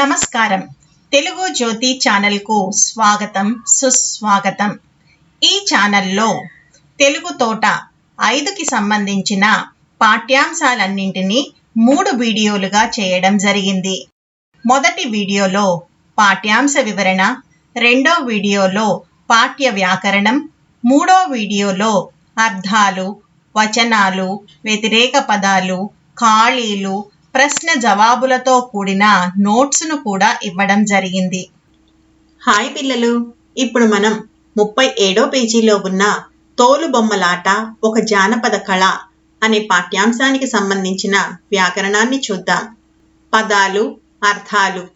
నమస్కారం. తెలుగు జ్యోతి ఛానల్కు స్వాగతం సుస్వాగతం. ఈ ఛానల్లో తెలుగు తోట ఐదుకి సంబంధించిన పాఠ్యాంశాలన్నింటినీ మూడు వీడియోలుగా చేయడం జరిగింది. మొదటి వీడియోలో పాఠ్యాంశ వివరణ రెండో వీడియోలో పాఠ్య వ్యాకరణం మూడో వీడియోలో అర్థాలు వచనాలు వ్యతిరేక పదాలు ఖాళీలు ప్రశ్న జవాబులతో కూడిన నోట్స్ను కూడా ఇవ్వడం జరిగింది. హాయ్ పిల్లలు ఇప్పుడు మనం ముప్పై ఏడో పేజీలో ఉన్న తోలు బొమ్మలాట ఒక జానపద కళ అనే పాఠ్యాంశానికి సంబంధించిన వ్యాకరణాన్ని చూద్దాం. పదాలు అర్థాలు.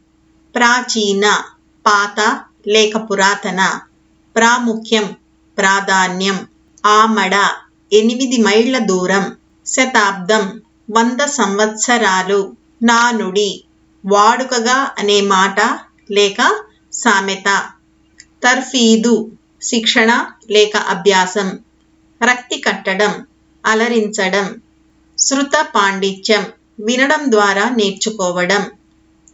ప్రాచీన పాత లేక పురాతన. ప్రాముఖ్యం ప్రాధాన్యం. ఆమడ ఎనిమిది మైళ్ళ దూరం. శతాబ్దం. వంద సంవత్సరాలు నానుడి వాడుకగా అనే మాట లేక సామెత. తర్ఫీదు శిక్షణ లేక అభ్యాసం. రక్తి కట్టడం అలరించడం. శృత పాండిత్యం వినడం ద్వారా నేర్చుకోవడం.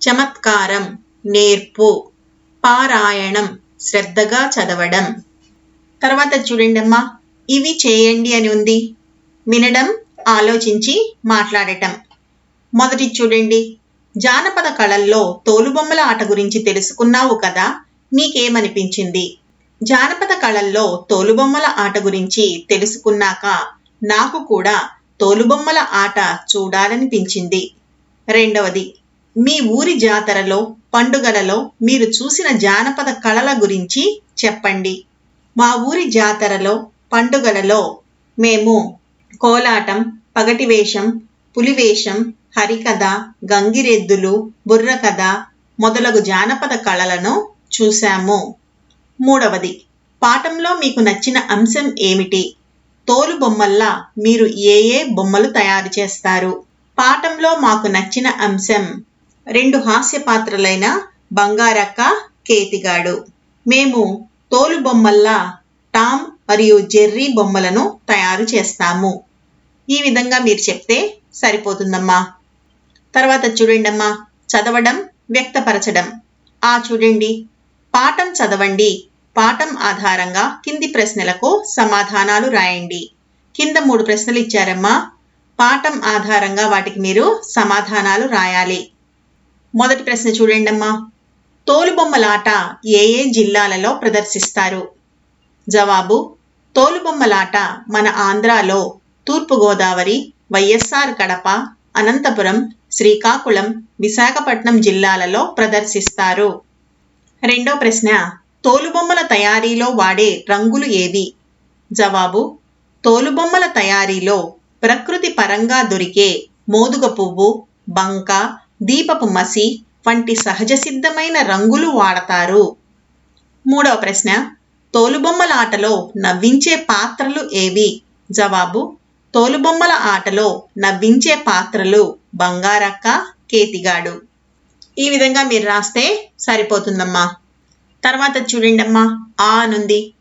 చమత్కారం నేర్పు. పారాయణం శ్రద్ధగా చదవడం. తర్వాత చూడండి అమ్మా ఇవి చేయండి అని ఉంది. వినడం ఆలోచించి మాట్లాడటం. మొదటి చూడండి. జానపద కళల్లో తోలుబొమ్మల ఆట గురించి తెలుసుకున్నావు కదా? నీకేమనిపించింది? జానపద కళల్లో తోలుబొమ్మల ఆట గురించి తెలుసుకున్నాక నాకు కూడా తోలుబొమ్మల ఆట చూడాలనిపించింది. రెండవది మీ ఊరి జాతరలో పండుగలలో మీరు చూసిన జానపద కళల గురించి చెప్పండి. మా ఊరి జాతరలో పండుగలలో మేము కోలాటం పగటివేషం పులివేషం హరికథ గంగిరెద్దులు బుర్రకథ మొదలగు జానపద కళలను చూశాము. మూడవది పాఠంలో మీకు నచ్చిన అంశం ఏమిటి? తోలు బొమ్మల్లా మీరు ఏ ఏ బొమ్మలు తయారు చేస్తారు? పాఠంలో మాకు నచ్చిన అంశం రెండు హాస్య పాత్రలైన బంగారక్క కేతిగాడు. మేము తోలు బొమ్మల్లా టామ్ మరియు జెర్రీ బొమ్మలను తయారు చేస్తాము. ఈ విధంగా మీరు చెప్తే సరిపోతుందమ్మా. తర్వాత చూడండమ్మా. చదవడం వ్యక్తపరచడం. ఆ చూడండి. పాఠం చదవండి. పాఠం ఆధారంగా కింది ప్రశ్నలకు సమాధానాలు రాయండి. కింద మూడు ప్రశ్నలు ఇచ్చారమ్మా. పాఠం ఆధారంగా వాటికి మీరు సమాధానాలు రాయాలి. మొదటి ప్రశ్న చూడండమ్మా. తోలుబొమ్మలాట ఏ ఏ జిల్లాలలో ప్రదర్శిస్తారు? జవాబు తోలుబొమ్మలాట మన ఆంధ్రాలో తూర్పుగోదావరి వైఎస్ఆర్ కడప అనంతపురం శ్రీకాకుళం విశాఖపట్నం జిల్లాలలో ప్రదర్శిస్తారు. రెండో ప్రశ్న తోలుబొమ్మల తయారీలో వాడే రంగులు ఏవి? జవాబు తోలుబొమ్మల తయారీలో ప్రకృతి పరంగా దొరికే మోదుగ పువ్వు బంక దీపపు మసి వంటి సహజ సిద్ధమైన రంగులు వాడతారు. మూడవ ప్రశ్న తోలుబొమ్మల ఆటలో నవ్వించే పాత్రలు ఏవి? జవాబు తోలుబొమ్మల ఆటలో నవ్వించే పాత్రలు బంగారక్క కేతిగాడు. ఈ విధంగా మీరు రాస్తే సరిపోతుందమ్మా. తర్వాత చూడండమ్మా ఆ అనుంది.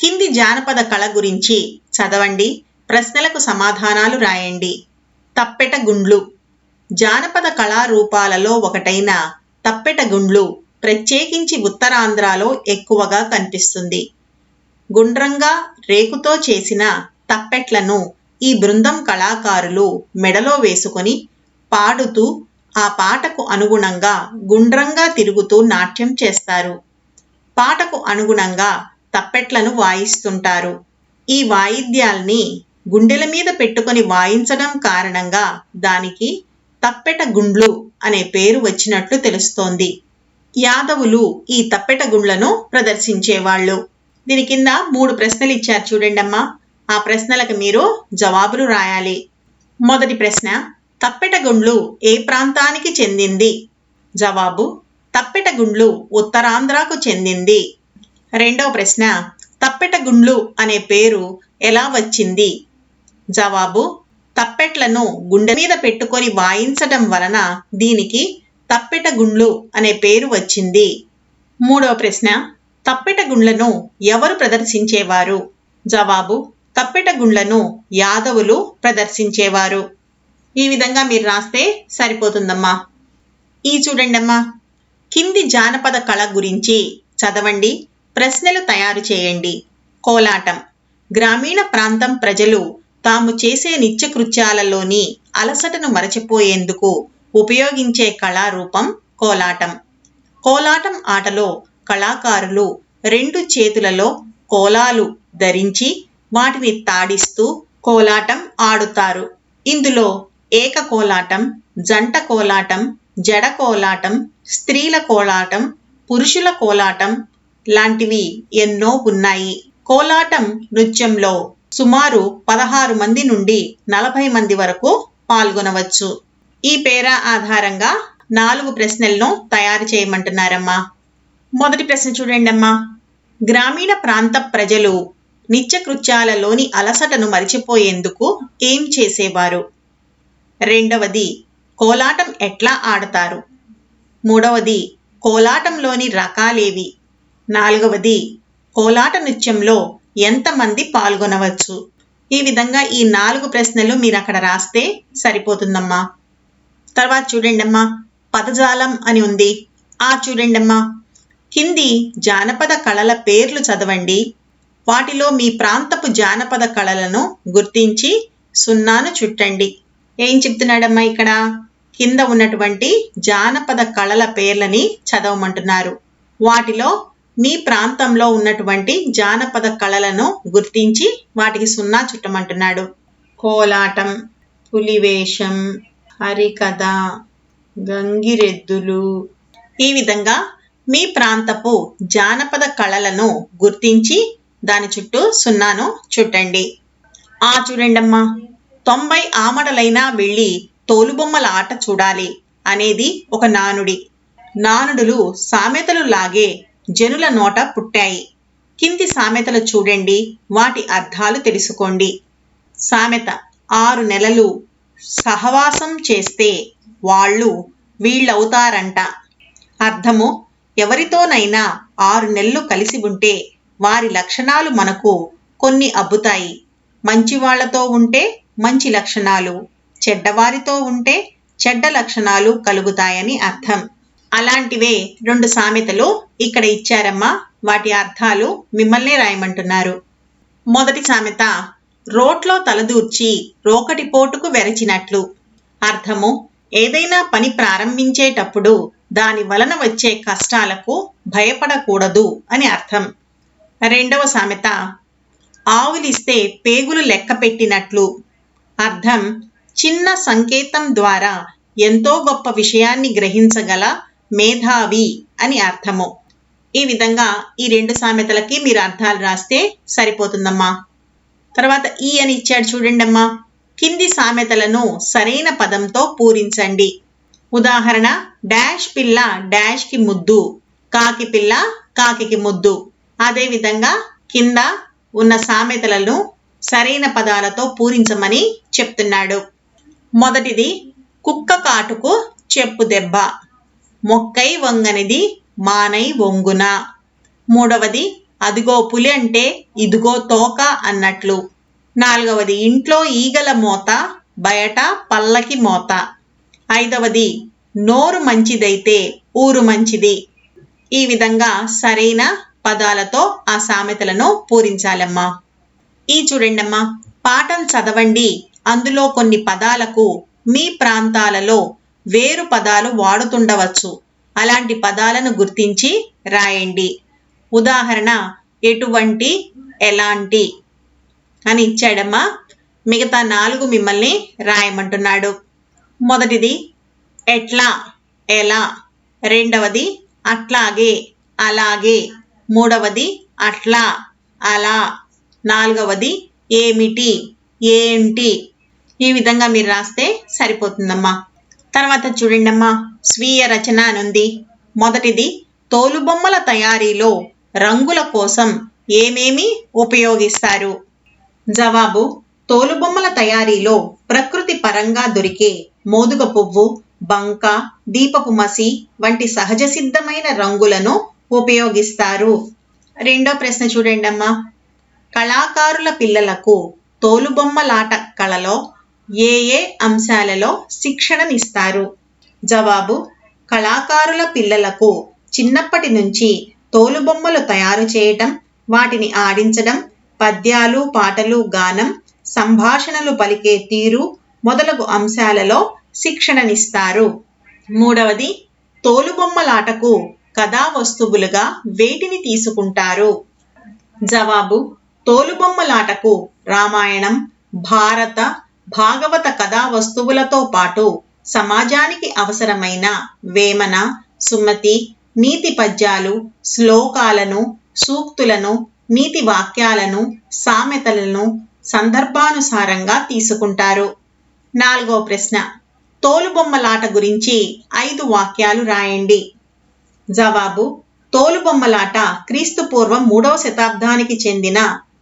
కింది జానపద కళ గురించి చదవండి ప్రశ్నలకు సమాధానాలు రాయండి. తప్పెట గుండ్లు. జానపద కళారూపాలలో ఒకటైన తప్పెట గుండ్లు ప్రత్యేకించి ఉత్తరాంధ్రలో ఎక్కువగా కనిపిస్తుంది. గుండ్రంగా రేకుతో చేసిన తప్పెట్లను ఈ బృందం కళాకారులు మెడలో వేసుకొని పాడుతూ ఆ పాటకు అనుగుణంగా గుండ్రంగా తిరుగుతూ నాట్యం చేస్తారు. పాటకు అనుగుణంగా తప్పెట్లను వాయిస్తుంటారు. ఈ వాయిద్యాల్ని గుండెల మీద పెట్టుకొని వాయించడం కారణంగా దానికి తప్పెట గుండ్లు అనే పేరు వచ్చినట్లు తెలుస్తోంది. యాదవులు ఈ తప్పెట గుండ్లను ప్రదర్శించేవాళ్ళు. దీని కింద మూడు ప్రశ్నలు ఇచ్చారు చూడండమ్మా. ఆ ప్రశ్నలకు మీరు జవాబులు రాయాలి. మొదటి ప్రశ్న తప్పెటగుండ్లు ఏ ప్రాంతానికి చెందింది? జవాబు తప్పెటగుండ్లు ఉత్తరాంధ్రకు చెందింది. రెండవ ప్రశ్న తప్పెటగుండ్లు అనే పేరు ఎలా వచ్చింది? జవాబు తప్పెట్లను గుండె మీద పెట్టుకొని వాయించడం వలన దీనికి తప్పెటగుండ్లు అనే పేరు వచ్చింది. మూడవ ప్రశ్న తప్పెటగుండ్లను ఎవరు ప్రదర్శించేవారు? జవాబు కప్పెటగుండ్లను యాదవులు ప్రదర్శించేవారు. ఈ విధంగా మీరు రాస్తే సరిపోతుందమ్మా. ఈ చూడండమ్మా. కింది జానపద కళ గురించి చదవండి ప్రశ్నలు తయారు చేయండి. కోలాటం. గ్రామీణ ప్రాంతం ప్రజలు తాము చేసే నిత్యకృత్యాలలోని అలసటను మరచిపోయేందుకు ఉపయోగించే కళారూపం కోలాటం. కోలాటం ఆటలో కళాకారులు రెండు చేతులలో కోలాలు ధరించి వాటిని తాడిస్తూ కోలాటం ఆడుతారు. ఇందులో ఏక కోలాటం జంట కోలాటం జడ కోలాటం స్త్రీల కోలాటం పురుషుల కోలాటం లాంటివి ఎన్నో ఉన్నాయి. కోలాటం నృత్యంలో సుమారు పదహారు మంది నుండి నలభై మంది వరకు పాల్గొనవచ్చు. ఈ పేర ఆధారంగా నాలుగు ప్రశ్నలను తయారు చేయమంటున్నారమ్మా. మొదటి ప్రశ్న చూడండి అమ్మా గ్రామీణ ప్రాంత ప్రజలు నిత్యకృత్యాలలోని అలసటను మరిచిపోయేందుకు ఏం చేసేవారు? రెండవది కోలాటం ఎట్లా ఆడతారు? మూడవది కోలాటంలోని రకాలేవి? నాలుగవది కోలాట నృత్యంలో ఎంతమంది పాల్గొనవచ్చు? ఈ విధంగా ఈ నాలుగు ప్రశ్నలు మీరు అక్కడ రాస్తే సరిపోతుందమ్మా. తర్వాత చూడండమ్మా పదజాలం అని ఉంది. ఆ చూడండమ్మా కింది జానపద కళల పేర్లు చదవండి. వాటిలో మీ ప్రాంతపు జానపద కళలను గుర్తించి సున్నాను చుట్టండి. ఏం చెప్తున్నాడమ్మా ఇక్కడ? కింద ఉన్నటువంటి జానపద కళల పేర్లని చదవమంటున్నారు. వాటిలో మీ ప్రాంతంలో ఉన్నటువంటి జానపద కళలను గుర్తించి వాటికి సున్నా చుట్టమంటున్నాడు. కోలాటం పులివేషం హరికథ గంగిరెద్దులు. ఈ విధంగా మీ ప్రాంతపు జానపద కళలను గుర్తించి దాని చుట్టూ సున్నాను చుట్టండి. ఆ చూడండమ్మా తొంభై ఆమడలైనా వెళ్ళి తోలుబొమ్మల ఆట చూడాలి అనేది ఒక నానుడి. నానుడులు సామెతలు లాగే జనుల నోట పుట్టాయి. కింది సామెతలు చూడండి వాటి అర్థాలు తెలుసుకోండి. సామెత ఆరు నెలలు సహవాసం చేస్తే వాళ్ళు వీళ్ళవుతారంట. అర్థము ఎవరితోనైనా ఆరు నెలలు కలిసి ఉంటే వారి లక్షణాలు మనకు కొన్ని అబ్బుతాయి. మంచివాళ్ళతో ఉంటే మంచి లక్షణాలు చెడ్డవారితో ఉంటే చెడ్డ లక్షణాలు కలుగుతాయని అర్థం. అలాంటివే రెండు సామెతలు ఇక్కడ ఇచ్చారమ్మా. వాటి అర్థాలు మిమ్మల్నే రాయమంటున్నారు. మొదటి సామెత రోట్లో తలదూర్చి రోకటి పోటుకు వెరచినట్లు. అర్థము ఏదైనా పని ప్రారంభించేటప్పుడు దాని వలన వచ్చే కష్టాలకు భయపడకూడదు అని అర్థం. రెండవ సామెత. ఆవులిస్తే పేగులు లెక్క పెట్టినట్లు. అర్థం చిన్న సంకేతం ద్వారా ఎంతో గొప్ప విషయాన్ని గ్రహించగల మేధావి అని అర్థము. ఈ విధంగా ఈ రెండు సామెతలకి మీరు అర్థాలు రాస్తే సరిపోతుందమ్మా. తర్వాత ఈ అని ఇచ్చాడు చూడండమ్మా కింది సామెతలను సరైన పదంతో పూరించండి. ఉదాహరణ డాష్ పిల్ల డాష్కి ముద్దు కాకి పిల్ల కాకికి ముద్దు. అదేవిధంగా కింద ఉన్న సామెతలను సరైన పదాలతో పూరించమని చెప్తున్నాడు. మొదటిది కుక్క కాటుకు చెప్పు దెబ్బ. మొక్కై వంగనిది మానై వంగున. మూడవది అదిగో పులి అంటే ఇదిగో తోక అన్నట్లు. నాలుగవది ఇంట్లో ఈగల మోత బయట పల్లకి మోత. ఐదవది నోరు మంచిదైతే ఊరు మంచిది. ఈ విధంగా సరైన పదాలతో ఆ సామెతలను పూరించాలమ్మా. ఈ చూడండమ్మా పాఠం చదవండి. అందులో కొన్ని పదాలకు మీ ప్రాంతాలలో వేరు పదాలు వాడుతుండవచ్చు. అలాంటి పదాలను గుర్తించి రాయండి. ఉదాహరణ ఎటువంటి ఎలాంటి అని ఇచ్చాడమ్మా. మిగతా నాలుగు మిమ్మల్ని రాయమంటున్నాడు. మొదటిది ఎట్లా ఎలా. రెండవది అట్లాగే అలాగే. మూడవది అట్లా అలా. నాలుగవది ఏమిటి ఏంటి? ఈ విధంగా మీరు రాస్తే సరిపోతుందమ్మా. తర్వాత చూడండమ్మా స్వీయ రచన అనుంది. మొదటిది తోలుబొమ్మల తయారీలో రంగుల కోసం ఏమేమి ఉపయోగిస్తారు? జవాబు తోలుబొమ్మల తయారీలో ప్రకృతి పరంగా దొరికే మోదుగ పువ్వు బంక దీపపు మసి వంటి సహజ సిద్ధమైన రంగులను ఉపయోగిస్తారు. రెండో ప్రశ్న చూడండమ్మా కళాకారుల పిల్లలకు తోలుబొమ్మలాట కళలో ఏ ఏ అంశాలలో శిక్షణనిస్తారు? జవాబు కళాకారుల పిల్లలకు చిన్నప్పటి నుంచి తోలుబొమ్మలు తయారు చేయటం వాటిని ఆడించడం పద్యాలు పాటలు గానం సంభాషణలు పలికే తీరు మొదలగు అంశాలలో శిక్షణనిస్తారు. మూడవది తోలుబొమ్మలాటకు కథా వస్తువులుగా వేటిని తీసుకుంటారు? జవాబు తోలుబొమ్మలాటకు రామాయణం భారత భాగవత కథా వస్తువులతో పాటు సమాజానికి అవసరమైన వేమన సుమతి నీతి పద్యాలు శ్లోకాలను సూక్తులను నీతి వాక్యాలను సామెతలను సందర్భానుసారంగా తీసుకుంటారు. నాలుగో ప్రశ్న తోలుబొమ్మలాట గురించి ఐదు వాక్యాలు రాయండి. జవాబు తోలుబొమ్మలాట క్రీస్తు పూర్వం మూడవ శతాబ్దానికి చెందిన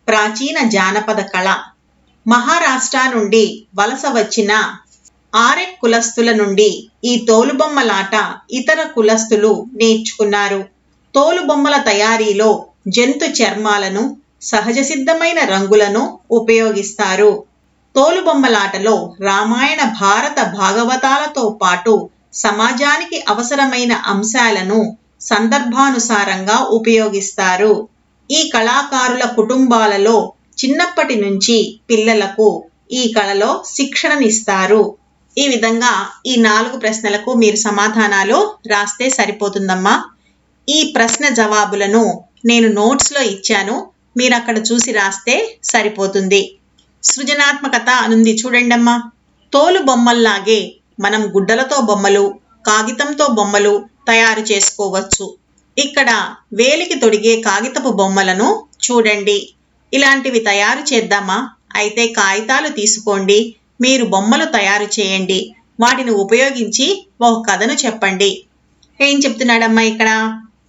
ప్రాచీన జానపద కళ. మహారాష్ట్ర నుండి వలస వచ్చిన ఆరెక్ కులస్తుల నుండి ఈ తోలుబొమ్మలాట ఇతర కులస్తులు నేర్చుకున్నారు. తోలుబొమ్మల తయారీలో జంతు చర్మాలను సహజ సిద్ధమైన రంగులను ఉపయోగిస్తారు. తోలుబొమ్మలాటలో రామాయణ భారత భాగవతాలతో పాటు సమాజానికి అవసరమైన అంశాలను సందర్భానుసారంగా ఉపయోగిస్తారు. ఈ కళాకారుల కుటుంబాలలో చిన్నప్పటి నుంచి పిల్లలకు ఈ కళలో శిక్షణనిస్తారు. ఈ విధంగా ఈ నాలుగు ప్రశ్నలకు మీరు సమాధానాలు రాస్తే సరిపోతుందమ్మా. ఈ ప్రశ్న జవాబులను నేను నోట్స్లో ఇచ్చాను. మీరు అక్కడ చూసి రాస్తే సరిపోతుంది. సృజనాత్మకత అనుంది చూడండమ్మా. తోలు బొమ్మల్లాగే మనం గుడ్డలతో బొమ్మలు కాగితంతో బొమ్మలు తయారు చేసుకోవచ్చు. ఇక్కడ వేలికి తొడిగే కాగితపు బొమ్మలను చూడండి. ఇలాంటివి తయారు చేద్దామా? అయితే కాగితాలు తీసుకోండి. మీరు బొమ్మలు తయారు చేయండి. వాటిని ఉపయోగించి ఒక కథను చెప్పండి. ఏం చెప్తున్నాడమ్మా ఇక్కడ?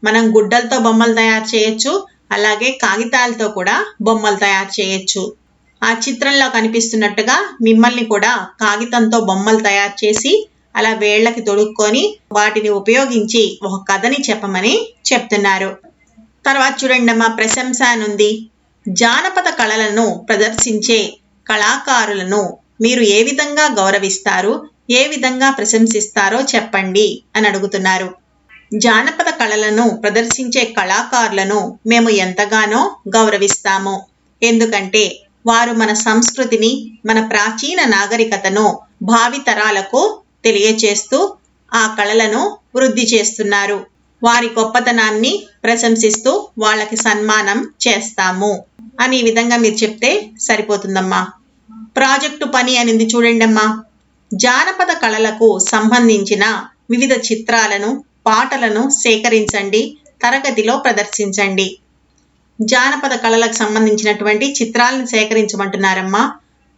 మనం గుడ్డలతో బొమ్మలు తయారు చేయొచ్చు. అలాగే కాగితాలతో కూడా బొమ్మలు తయారు చేయొచ్చు. ఆ చిత్రంలో కనిపిస్తున్నట్టుగా మిమ్మల్ని కూడా కాగితంతో బొమ్మలు తయారు చేసి అలా వేళ్ళకి తొడుక్కొని వాటిని ఉపయోగించి ఒక కథని చెప్పమని చెప్తున్నారు. తర్వాత చూడండి మా ప్రశంస అనుంది జానపద కళలను ప్రదర్శించే కళాకారులను మీరు ఏ విధంగా గౌరవిస్తారు ఏ విధంగా ప్రశంసిస్తారో చెప్పండి అని అడుగుతున్నారు. జానపద కళలను ప్రదర్శించే కళాకారులను మేము ఎంతగానో గౌరవిస్తాము. ఎందుకంటే వారు మన సంస్కృతిని మన ప్రాచీన నాగరికతను భావితరాలకు తెలియచేస్తూ ఆ కళలను వృద్ధి చేస్తున్నారు. వారి గొప్పతనాన్ని ప్రశంసిస్తూ వాళ్ళకి సన్మానం చేస్తాము. అని ఈ విధంగా మీరు చెప్తే సరిపోతుందమ్మా. ప్రాజెక్టు పని అనింది చూడండమ్మా జానపద కళలకు సంబంధించిన వివిధ చిత్రాలను పాటలను సేకరించండి తరగతిలో ప్రదర్శించండి. జానపద కళలకు సంబంధించినటువంటి చిత్రాలను సేకరించమంటున్నారమ్మా.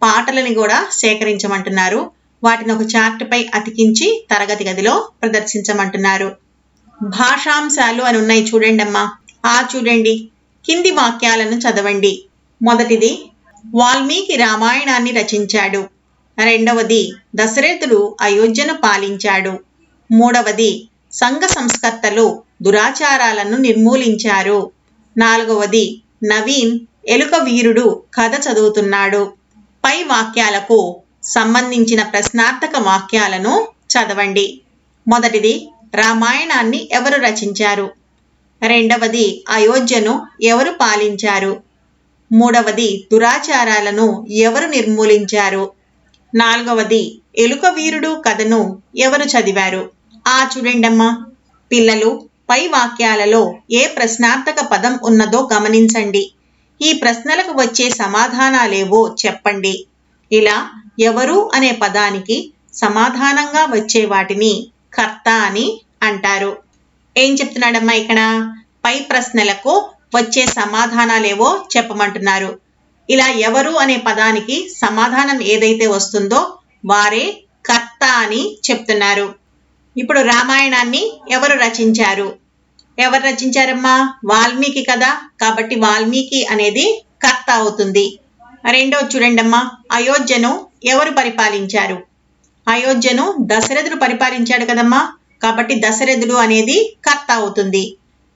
పాటలని కూడా సేకరించమంటున్నారు. వాటిని ఒక చార్ట్పై అతికించి తరగతి గదిలో ప్రదర్శించమంటున్నారు. భాషాంశాలు అని ఉన్నాయి చూడండి అమ్మా. ఆ చూడండి. కింది వాక్యాలను చదవండి. మొదటిది వాల్మీకి రామాయణాన్ని రచించాడు. రెండవది దశరథుడు అయోధ్యను పాలించాడు. మూడవది సంఘ సంస్కర్తలు దురాచారాలను నిర్మూలించారు. నాలుగవది నవీన్ ఎలుక వీరుడు కథ చదువుతున్నాడు. పై వాక్యాలకు సంబంధించిన ప్రశ్నార్థక వాక్యాలను చదవండి. మొదటిది రామాయణాన్ని ఎవరు రచించారు? రెండవది అయోధ్యను ఎవరు పాలించారు? మూడవది దురాచారాలను ఎవరు నిర్మూలించారు? నాలుగవది ఎలుక వీరుడు కథను ఎవరు చదివారు? ఆ చూడండమ్మా. పిల్లలు పై వాక్యాలలో ఏ ప్రశ్నార్థక పదం ఉన్నదో గమనించండి. ఈ ప్రశ్నలకు వచ్చే సమాధానాలేవో చెప్పండి. ఇలా ఎవరు అనే పదానికి సమాధానంగా వచ్చే వాటిని కర్త అని అంటారు. ఏం చెప్తున్నాడమ్మా ఇక్కడ? పై ప్రశ్నలకు వచ్చే సమాధానాలేవో చెప్పమంటున్నారు. ఇలా ఎవరు అనే పదానికి సమాధానం ఏదైతే వస్తుందో వారే కర్త అని చెప్తున్నారు. ఇప్పుడు రామాయణాన్ని ఎవరు రచించారు? ఎవరు రచించారమ్మా? వాల్మీకి కదా. కాబట్టి వాల్మీకి అనేది కర్త అవుతుంది. రెండో చూడండమ్మా. అయోధ్యను ఎవరు పరిపాలించారు? అయోధ్యను దశరథుడు పరిపాలించాడు కదమ్మా. కాబట్టి దశరథుడు అనేది కర్త అవుతుంది.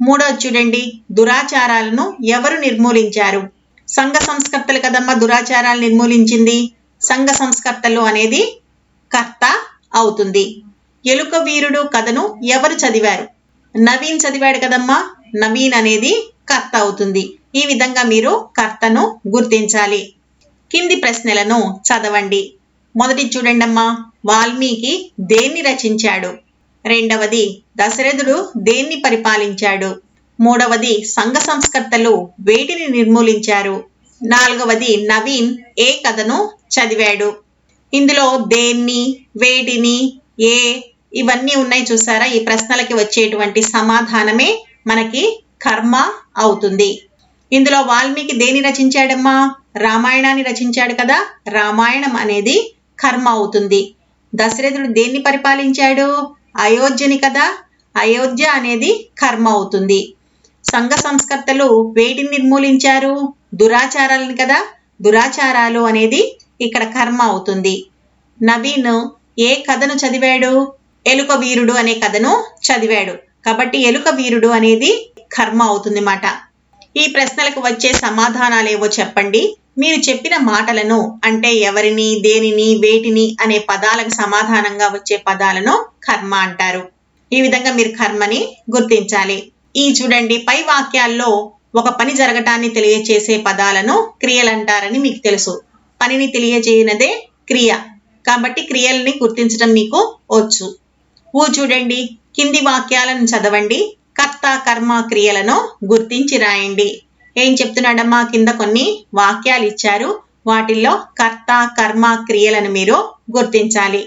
మూడోది చూడండి. దురాచారాలను ఎవరు నిర్మూలించారు? సంఘ సంస్కర్తలు కదమ్మా దురాచారాలు నిర్మూలించింది. సంఘ సంస్కర్తలు అనేది కర్త అవుతుంది. ఎలుక వీరుడు కథను ఎవరు చదివారు? నవీన్ చదివాడు కదమ్మా. నవీన్ అనేది కర్త అవుతుంది. ఈ విధంగా మీరు కర్తను గుర్తించాలి. కింది ప్రశ్నలను చదవండి. మొదటి చూడండమ్మా. వాల్మీకి దేన్ని రచించాడు? రెండవది దశరథుడు దేన్ని పరిపాలించాడు? మూడవది సంఘ సంస్కర్తలు వేటిని నిర్మూలించారు? నాలుగవది నవీన్ ఏ కథను చదివాడు? ఇందులో దేన్ని వేటిని ఏ ఇవన్నీ ఉన్నాయి చూసారా? ఈ ప్రశ్నలకి వచ్చేటువంటి సమాధానమే మనకి కర్మ అవుతుంది. ఇందులో వాల్మీకి దేని రచించాడమ్మా? రామాయణాన్ని రచించాడు కదా? రామాయణం అనేది కర్మ అవుతుంది. దశరథుడు దేన్ని పరిపాలించాడు? అయోధ్యని కదా? అయోధ్య అనేది కర్మ అవుతుంది. సంఘ సంస్కర్తలు వేటిని నిర్మూలించారు? దురాచారాలని కదా? దురాచారాలు అనేది ఇక్కడ కర్మ అవుతుంది. నవీన్ ఏ కథను చదివాడు? ఎలుక వీరుడు అనే కథను చదివాడు. కాబట్టి ఎలుక వీరుడు అనేది కర్మ అవుతుంది మాట ఈ ప్రశ్నలకు వచ్చే సమాధానాలేవో చెప్పండి. మీరు చెప్పిన మాటలను అంటే ఎవరిని దేనిని వేటిని అనే పదాలకు సమాధానంగా వచ్చే పదాలను కర్మ అంటారు. ఈ విధంగా మీరు కర్మని గుర్తించాలి. ఈ చూడండి పై వాక్యాల్లో ఒక పని జరగటాన్ని తెలియచేసే పదాలను క్రియలు అంటారని మీకు తెలుసు. పనిని తెలియజేయనదే క్రియ. కాబట్టి క్రియల్ని గుర్తించడం మీకు వచ్చు. ఊ చూడండి కింది వాక్యాలను చదవండి. కర్త కర్మ క్రియలను గుర్తించి రాయండి. ఏం చెప్తున్నాడమ్మా? కింద కొన్ని వాక్యాలు ఇచ్చారు. వాటిల్లో కర్త కర్మ క్రియలను మీరు గుర్తించాలి.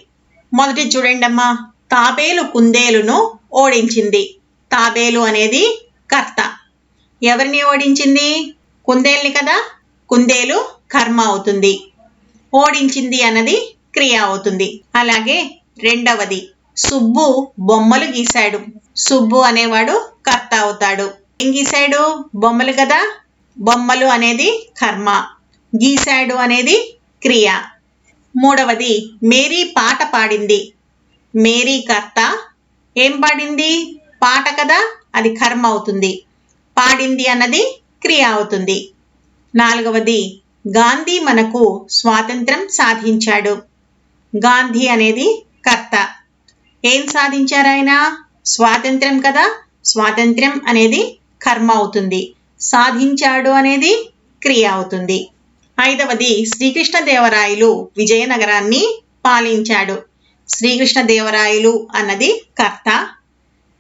మొదటి చూడండమ్మా తాబేలు కుందేలును ఓడించింది. తాబేలు అనేది కర్త. ఎవరిని ఓడించింది? కుందేల్ని కదా? కుందేలు కర్మ అవుతుంది. ఓడించింది అన్నది క్రియ అవుతుంది. అలాగే రెండవది సుబ్బు బొమ్మలు గీశాడు. సుబ్బు అనేవాడు కర్త అవుతాడు. ఏం గీశాడు? బొమ్మలు కదా? బొమ్మలు అనేది కర్మ. గీశాడు అనేది క్రియ. మూడవది మేరీ పాట పాడింది. మేరీ కర్త ఏం పాడింది? పాట కదా? అది కర్మ అవుతుంది. పాడింది అన్నది క్రియ అవుతుంది. నాలుగవది గాంధీ మనకు స్వాతంత్రం సాధించాడు. గాంధీ అనేది కర్త. ఏం సాధించారు ఆయన? స్వాతంత్ర్యం కదా? స్వాతంత్ర్యం అనేది కర్మ అవుతుంది. సాధించాడు అనేది క్రియ అవుతుంది. ఐదవది శ్రీకృష్ణదేవరాయలు విజయనగరాన్ని పాలించాడు. శ్రీకృష్ణదేవరాయలు అన్నది కర్త.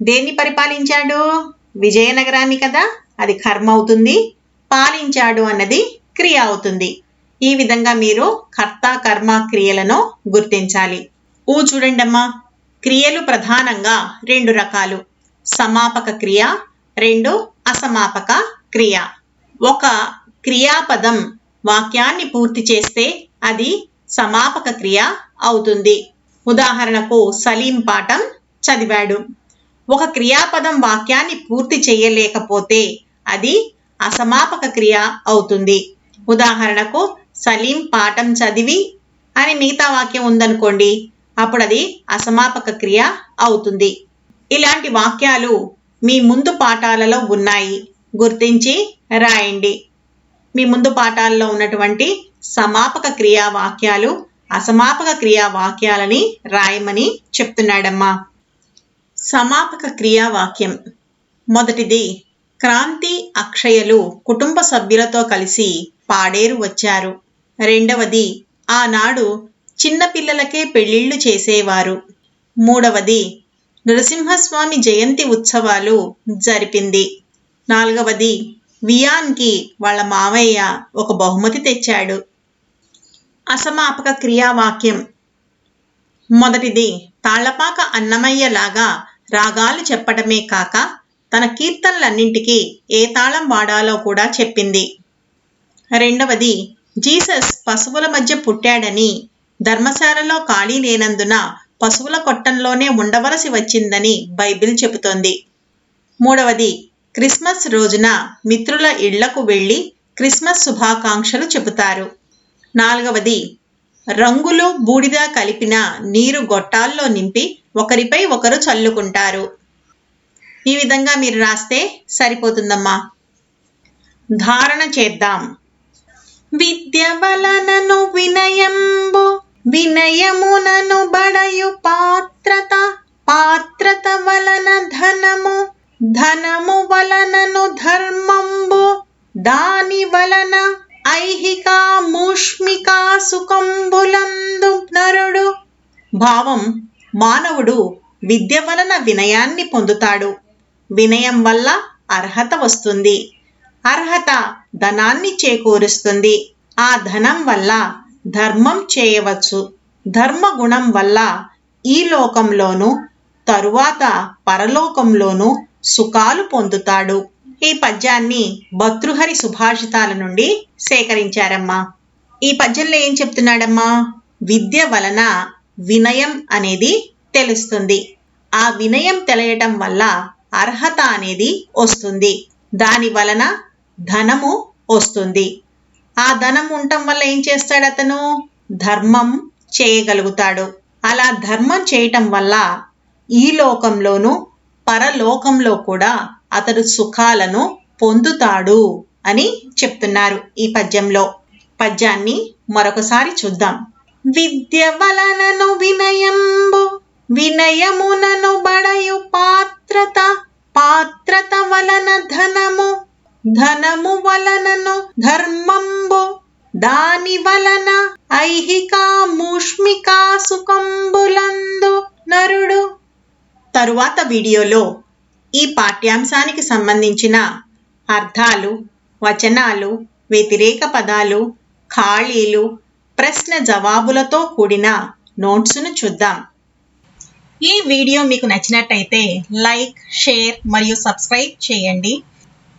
దేన్ని పరిపాలించాడు? విజయనగరాన్ని కదా? అది కర్మ అవుతుంది. పాలించాడు అన్నది క్రియ అవుతుంది. ఈ విధంగా మీరు కర్త కర్మ క్రియలను గుర్తించాలి. ఊ చూడండమ్మా. క్రియలు ప్రధానంగా రెండు రకాలు. సమాపక క్రియ రెండు అసమాపక క్రియ. ఒక క్రియాపదం వాక్యాన్ని పూర్తి చేస్తే అది సమాపక క్రియ అవుతుంది. ఉదాహరణకు సలీం పాఠం చదివాడు. ఒక క్రియాపదం వాక్యాన్ని పూర్తి చేయలేకపోతే అది అసమాపక క్రియ అవుతుంది. ఉదాహరణకు సలీం పాఠం చదివి అని మిగతా వాక్యం ఉందనుకోండి అప్పుడు అది అసమాపక క్రియ అవుతుంది. ఇలాంటి వాక్యాలు మీ ముందు పాఠాలలో ఉన్నాయి. గుర్తించి రాయండి. మీ ముందు పాఠాల్లో ఉన్నటువంటి సమాపక క్రియా వాక్యాలు అసమాపక క్రియా వాక్యాలని రాయమని చెప్తున్నాడమ్మా. సమాపక క్రియా వాక్యం. మొదటిది క్రాంతి అక్షయలు కుటుంబ సభ్యులతో కలిసి పాడేరు వచ్చారు. రెండవది ఆనాడు చిన్నపిల్లలకే పెళ్ళిళ్ళు చేసేవారు. మూడవది నరసింహస్వామి జయంతి ఉత్సవాలు జరిపింది. నాలుగవది వియాన్కి వాళ్ళ మావయ్య ఒక బహుమతి తెచ్చాడు. అసమాపక క్రియావాక్యం. మొదటిది తాళ్ళపాక అన్నమయ్యలాగా రాగాలు చెప్పటమే కాక తన కీర్తనలన్నింటికీ ఏ తాళం వాడాలో కూడా చెప్పింది. రెండవది జీసస్ పశువుల మధ్య పుట్టాడని ధర్మశాలలో ఖాళీ లేనందున పశువుల కొట్టంలోనే ఉండవలసి వచ్చిందని బైబిల్ చెబుతోంది. మూడవది క్రిస్మస్ రోజున మిత్రుల ఇళ్ళకు వెళ్ళి క్రిస్మస్ శుభాకాంక్షలు చెబుతారు. నాలుగవది రంగులు బూడిద కలిపిన నీరు గొట్టాల్లో నింపి ఒకరిపై ఒకరు చల్లుకుంటారు. ఈ విధంగా మీరు రాస్తే సరిపోతుందమ్మా. ధారణ చేద్దాం. విద్య వలనను వినయంబు వినయమునను బడయు పాత్రత పాత్రత వలన ధనము ధనము వలనను ధర్మంబు దాని వలన ఐహిక మూష్మిక సుఖంబులందు నరుడు. భావం మానవుడు విద్య వలన వినయాన్ని పొందుతాడు. వినయం వల్ల అర్హత వస్తుంది. అర్హత ధనాన్ని చేకూరుస్తుంది. ఆ ధనం వల్ల ధర్మం చేయవచ్చు. ధర్మగుణం వల్ల ఈ లోకంలోనూ తరువాత పరలోకంలోనూ సుఖాలు పొందుతాడు. ఈ పద్యాన్ని భర్తృహరి సుభాషితాల నుండి సేకరించారమ్మా. ఈ పద్యంలో ఏం చెప్తున్నాడమ్మా? విద్య వలన వినయం అనేది తెలుస్తుంది. ఆ వినయం తెలియటం వల్ల అర్హత అనేది వస్తుంది. దాని వలన ధనము వస్తుంది. ఆ ధనం ఉండటం వల్ల ఏం చేస్తాడు అతను? ధర్మం చేయగలుగుతాడు. అలా ధర్మం చేయటం వల్ల ఈ లోకంలోనూ పరలోకంలో కూడా అతడు సుఖాలను పొందుతాడు అని చెప్తున్నారు ఈ పద్యంలో. పద్యాన్ని మరొకసారి చూద్దాం. విద్య వలనను వినయంబు వినయమునను బడయు పాత్రత పాత్రత వలన ధనము. ధనము వలనను ధర్మంబు దాని వలన ఐహిక మూష్మిక సుఖంబులందు నరుడు. తరువాత వీడియోలో ఈ పాఠ్యాంశానికి సంబంధించిన అర్థాలు వచనాలు వ్యతిరేక పదాలు ఖాళీలు ప్రశ్న జవాబులతో కూడిన నోట్స్ను చూద్దాం. ఈ వీడియో మీకు నచ్చినట్టయితే లైక్ షేర్ మరియు సబ్స్క్రైబ్ చేయండి.